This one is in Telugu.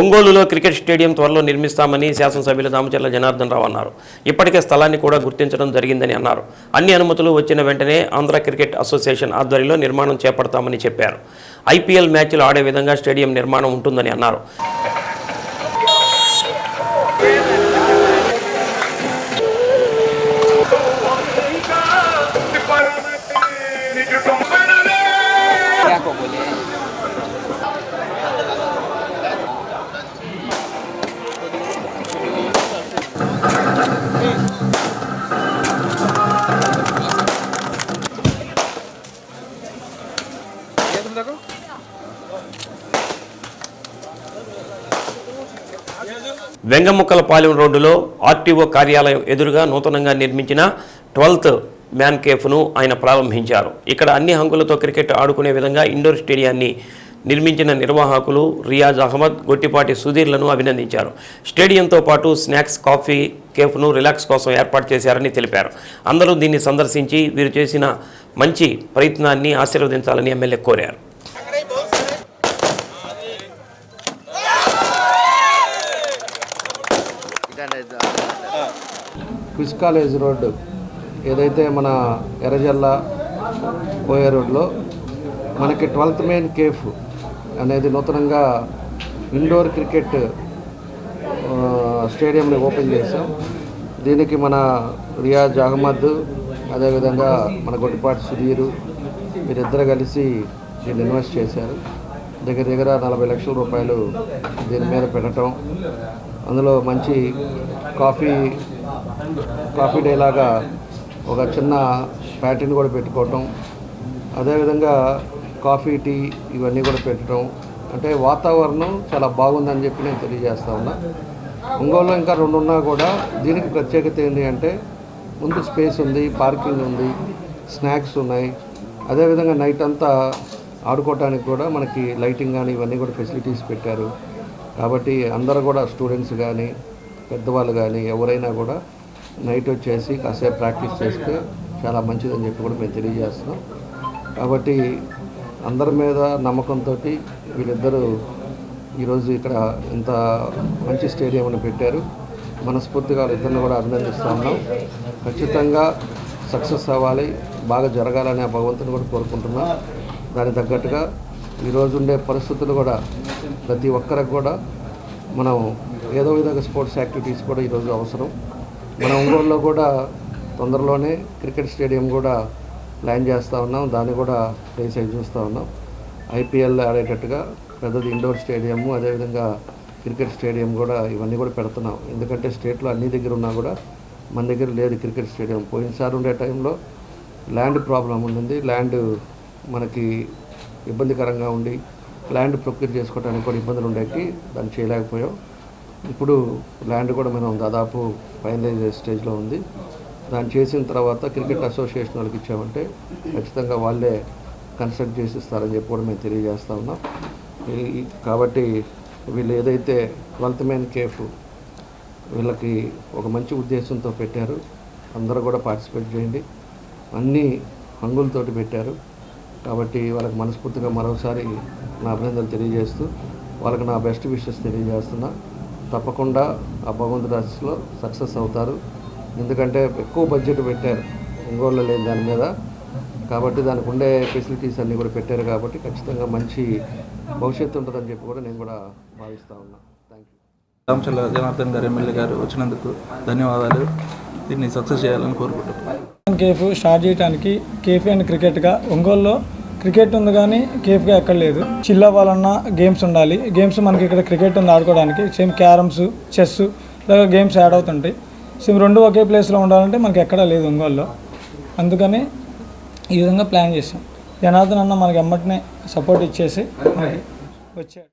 ఒంగోలులో క్రికెట్ స్టేడియం త్వరలో నిర్మిస్తామని శాసనసభ్యులు దామచర్ల జనార్దన్ రావు అన్నారు. ఇప్పటికే స్థలాన్ని కూడా గుర్తించడం జరిగిందని అన్నారు. అన్ని అనుమతులు వచ్చిన వెంటనే ఆంధ్ర క్రికెట్ అసోసియేషన్ ఆధ్వర్యంలో నిర్మాణం చేపడతామని చెప్పారు. ఐపీఎల్ మ్యాచ్లు ఆడే విధంగా స్టేడియం నిర్మాణం ఉంటుందని అన్నారు. వెంగముక్కలపాలెం రోడ్డులో ఆర్టీఓ కార్యాలయం ఎదురుగా నూతనంగా నిర్మించిన ట్వెల్త్ మ్యాన్ కేఫ్ను ఆయన ప్రారంభించారు. ఇక్కడ అన్ని హంగులతో క్రికెట్ ఆడుకునే విధంగా ఇండోర్ స్టేడియాన్ని నిర్మించిన నిర్వాహకులు రియాజ్ అహ్మద్ గొట్టిపాటి సుధీర్లను అభినందించారు. స్టేడియంతో పాటు స్నాక్స్ కాఫీ కేఫ్ను రిలాక్స్ కోసం ఏర్పాటు చేశారని తెలిపారు. అందరూ దీన్ని సందర్శించి వీరు చేసిన మంచి ప్రయత్నాన్ని ఆశీర్వదించాలని ఎమ్మెల్యే కోరారు. Quiz college road. ఏదైతే మన ఎర్రజల్ల పోయే రోడ్లో మనకి ట్వెల్త్ మెయిన్ కేఫ్ అనేది నూతనంగా ఇండోర్ క్రికెట్ స్టేడియంని ఓపెన్ చేశాం. దీనికి మన రియాజ్ అహ్మద్ అదేవిధంగా మన గొడ్డిపాటి సుధీరు వీరిద్దరు కలిసి దీన్ని ఇన్వెస్ట్ చేశారు. దగ్గర దగ్గర నలభై లక్షల రూపాయలు దీని మీద పెట్టడం. అందులో మంచి కాఫీ కాఫీ డే లాగా ఒక చిన్న ప్యాటర్న్ కూడా పెట్టుకోవటం. అదేవిధంగా కాఫీ టీ ఇవన్నీ కూడా పెట్టడం. అంటే వాతావరణం చాలా బాగుందని చెప్పి నేను తెలియజేస్తా ఉన్నా. ఒంగోలులో ఇంకా రెండు ఉన్నా కూడా దీనికి ప్రత్యేకత ఏంటి అంటే ముందు స్పేస్ ఉంది పార్కింగ్ ఉంది స్నాక్స్ ఉన్నాయి. అదేవిధంగా నైట్ అంతా ఆడుకోవటానికి కూడా మనకి లైటింగ్ కానీ ఇవన్నీ కూడా ఫెసిలిటీస్ పెట్టారు. కాబట్టి అందరూ కూడా స్టూడెంట్స్ కానీ పెద్దవాళ్ళు కానీ ఎవరైనా కూడా నైట్ వచ్చేసి కాసేపు ప్రాక్టీస్ చేస్తే చాలా మంచిదని చెప్పి కూడా మేము తెలియజేస్తున్నాం. కాబట్టి అందరి మీద నమ్మకంతో వీళ్ళిద్దరూ ఈరోజు ఇక్కడ ఇంత మంచి స్టేడియంను పెట్టారు. మనస్ఫూర్తిగా వాళ్ళిద్దరిని కూడా అభినందిస్తూ ఉన్నాం. ఖచ్చితంగా సక్సెస్ అవ్వాలి బాగా జరగాలని ఆ భగవంతుని కూడా కోరుకుంటున్నాం. దానికి తగ్గట్టుగా ఈరోజు ఉండే పరిస్థితులు కూడా ప్రతి ఒక్కరికి కూడా మనం ఏదో విధంగా స్పోర్ట్స్ యాక్టివిటీస్ కూడా ఈరోజు అవసరం. మన ఒంగోలులో కూడా తొందరలోనే క్రికెట్ స్టేడియం కూడా ప్లాన్ చేస్తూ ఉన్నాం. దాన్ని కూడా ప్లేస్ అయి చూస్తూ ఉన్నాం. ఐపీఎల్ ఆడేటట్టుగా పెద్దది ఇండోర్ స్టేడియము అదేవిధంగా క్రికెట్ స్టేడియం కూడా ఇవన్నీ కూడా పెడుతున్నాం. ఎందుకంటే స్టేట్లో అన్ని దగ్గర ఉన్నా కూడా మన దగ్గర లేదు క్రికెట్ స్టేడియం. పోయినసారి ఉండే టైంలో ల్యాండ్ ప్రాబ్లం ఉండింది. ల్యాండ్ మనకి ఇబ్బందికరంగా ఉండి ల్యాండ్ ప్రొక్యూర్ చేసుకోవడానికి కూడా ఇబ్బందులు ఉండేకి దాన్ని చేయలేకపోయాం. ఇప్పుడు ల్యాండ్ కూడా మనం దాదాపు ఫైనలైజ్ స్టేజ్లో ఉంది. దాన్ని చేసిన తర్వాత క్రికెట్ అసోసియేషన్ వాళ్ళకి ఇచ్చామంటే ఖచ్చితంగా వాళ్ళే కన్స్ట్రక్ట్ చేసి ఇస్తారని చెప్పి కూడా మేము తెలియజేస్తా ఉన్నాం. కాబట్టి వీళ్ళు ఏదైతే ట్వెల్త్ మ్యాన్ కేఫ్ వీళ్ళకి ఒక మంచి ఉద్దేశంతో పెట్టారు. అందరూ కూడా పార్టిసిపేట్ చేయండి. అన్ని హంగులతోటి పెట్టారు. కాబట్టి వాళ్ళకి మనస్ఫూర్తిగా మరోసారి నా అభినందనలు తెలియజేస్తూ వాళ్ళకి నా బెస్ట్ విషెస్ తెలియజేస్తున్నా. తప్పకుండా ఆ భగవంతుడి ఆశీస్సులో సక్సెస్ అవుతారు. ఎందుకంటే ఎక్కువ బడ్జెట్ పెట్టారు. ఒంగోలులో లేని దాని మీద. కాబట్టి దానికి ఉండే ఫెసిలిటీస్ అన్నీ కూడా పెట్టారు కాబట్టి ఖచ్చితంగా మంచి భవిష్యత్తు ఉంటుందని చెప్పి కూడా నేను కూడా భావిస్తూ ఉన్నా. థ్యాంక్ యూ రామచంద్ర జనార్దన్ గారు ఎమ్మెల్యే గారు వచ్చినందుకు ధన్యవాదాలు. దీన్ని సక్సెస్ చేయాలని కోరుకుంటున్నాను కేఫ్ స్టార్ట్ చేయడానికి కేఫ్ అండ్ క్రికెట్గా ఒంగోలులో క్రికెట్ ఉంది కానీ కేఫ్గా ఎక్కడ లేదు. చిల్ అవ్వాలన్నా గేమ్స్ ఉండాలి. గేమ్స్ మనకి ఇక్కడ క్రికెట్ ఉంది ఆడుకోవడానికి. సేమ్ క్యారమ్స్ చెస్ ఇలాగ గేమ్స్ యాడ్ అవుతుంటాయి. సేమ్ రెండు ఒకే ప్లేస్లో ఉండాలంటే మనకి ఎక్కడా లేదు ఒంగోలులో. అందుకని ఈ విధంగా ప్లాన్ చేసాం జనార్దన్ అన్న మనకి ఎమ్మటినే సపోర్ట్ ఇచ్చేసి మనకి వచ్చాడు.